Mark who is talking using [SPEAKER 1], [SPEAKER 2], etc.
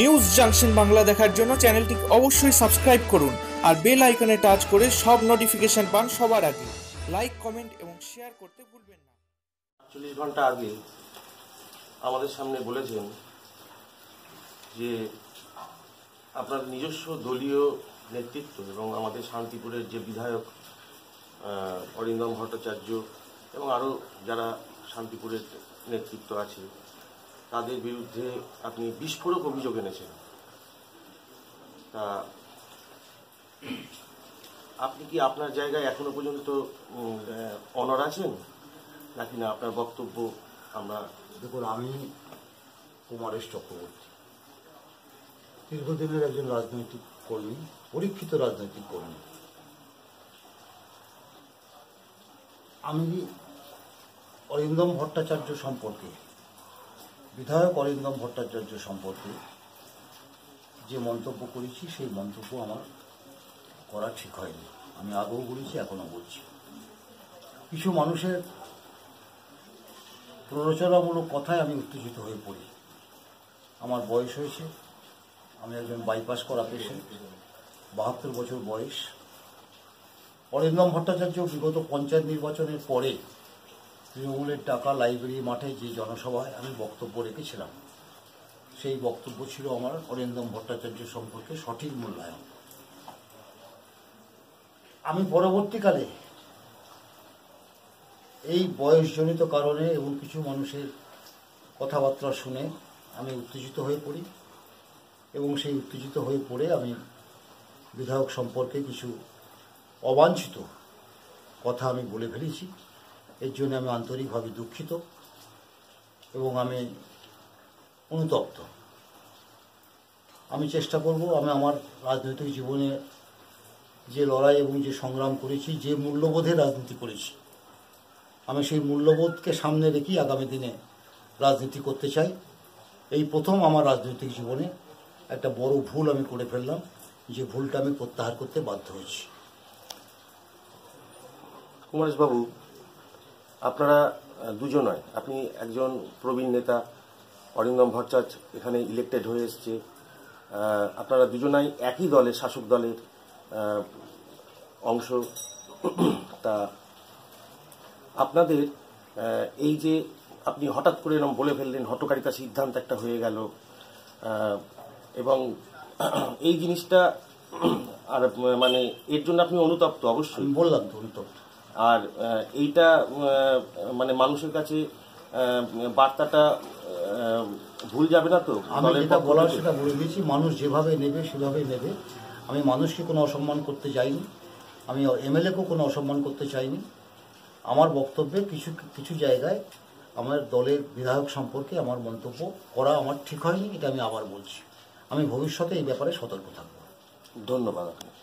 [SPEAKER 1] News junction Bangla দেখার জন্য চ্যানেলটি অবশ্যই সাবস্ক্রাইব করুন আর বেল আইকনে টাচ করে সব নোটিফিকেশন পান সবার আগে। লাইক কমেন্ট এবং শেয়ার করতে ভুলবেন না।
[SPEAKER 2] চল্লিশ ঘণ্টা আগে আমাদের সামনে বলেছেন যে আপনার নিজস্ব দলীয় নেতৃত্ব এবং আমাদের শান্তিপুরের যে বিধায়ক অরিন্দম ভট্টাচার্য এবং আরও যারা শান্তিপুরের নেতৃত্ব আছে তাদের বিরুদ্ধে আপনি বিস্ফোরক অভিযোগ এনেছেন। তা আপনি কি আপনার জায়গায় এখনও পর্যন্ত অনর আছেন? নাকি না আপনার বক্তব্য আমরা
[SPEAKER 3] দেখুন, আমি কুমারেশ চক্রবর্তী। দীর্ঘদিনের একজন রাজনৈতিক কর্মী, পরীক্ষিত রাজনৈতিক কর্মী। আমি অরিন্দম ভট্টাচার্য সম্পর্কে বিধায়ক অরিন্দম ভট্টাচার্য সম্পর্কে যে মন্তব্য করেছি, সেই মন্তব্য আমার করা ঠিক হয়নি। আমি আগেও বলেছি, এখনও বলছি। কিছু মানুষের প্ররোচনামূলক কথায় আমি উত্তেজিত হয়ে পড়ি। আমার বয়স হয়েছে, আমি একজন বাইপাস করা পেশেন্ট বাহাত্তর বছর বয়স। অরিন্দম ভট্টাচার্য বিগত পঞ্চায়েত নির্বাচনের পরে তৃণমূলের টাকা লাইব্রেরি মাঠে যে জনসভায় আমি বক্তব্য রেখেছিলাম, সেই বক্তব্য ছিল আমার অরিন্দম ভট্টাচার্য সম্পর্কে সঠিক মূল্যায়ন। আমি পরবর্তীকালে এই বয়সজনিত কারণে এবং কিছু মানুষের কথাবার্তা শুনে আমি উত্তেজিত হয়ে পড়ি এবং সেই উত্তেজিত হয়ে পড়ে আমি বিধায়ক সম্পর্কে কিছু অবাঞ্ছিত কথা আমি বলে ফেলেছি। এর জন্য আমি আন্তরিকভাবে দুঃখিত এবং আমি অনুতপ্ত। আমি চেষ্টা করব, আমি আমার রাজনৈতিক জীবনে যে লড়াই এবং যে সংগ্রাম করেছি, যে মূল্যবোধে রাজনীতি করেছি, আমি সেই মূল্যবোধকে সামনে রেখেই আগামী দিনে রাজনীতি করতে চাই। এই প্রথম আমার রাজনৈতিক জীবনে একটা বড় ভুল আমি করে ফেললাম, যে ভুলটা আমি প্রত্যাহার করতে বাধ্য হয়েছি।
[SPEAKER 2] কুমারেশবাবু আপনারা আহ, দুজনই আপনি একজন প্রবীণ নেতা অরিন্দম ভট্টাচার্য এখানে ইলেক্টেড হয়ে এসছে। আপনারা দুজনাই একই দলের শাসক দলের অংশ। তা আপনাদের এই যে আপনি হঠাৎ করে এরকম বলে ফেললেন হটকারিতা সিদ্ধান্ত একটা হয়ে গেল এবং এই জিনিসটা আর মানে এর জন্য আপনি অনুতপ্ত অবশ্যই।
[SPEAKER 3] বললাম তো অনুতপ্ত।
[SPEAKER 2] আর এইটা মানে মানুষের কাছে বার্তাটা ভুল যাবে না তো?
[SPEAKER 3] আমি যেটা বলার সেটা বলে দিয়েছি মানুষ যেভাবে নেবে সেভাবেই নেবে। আমি মানুষকে কোনো অসম্মান করতে চাইনি। আমি এমএলএকেও কোনো অসম্মান করতে চাইনি। আমার বক্তব্যে কিছু কিছু জায়গায় আমার দলের বিধায়ক সম্পর্কে আমার মন্তব্য করা আমার ঠিক হয়নি এটা আমি আবার বলছি। আমি ভবিষ্যতে এই ব্যাপারে সতর্ক থাকব।
[SPEAKER 2] ধন্যবাদ আপনাকে।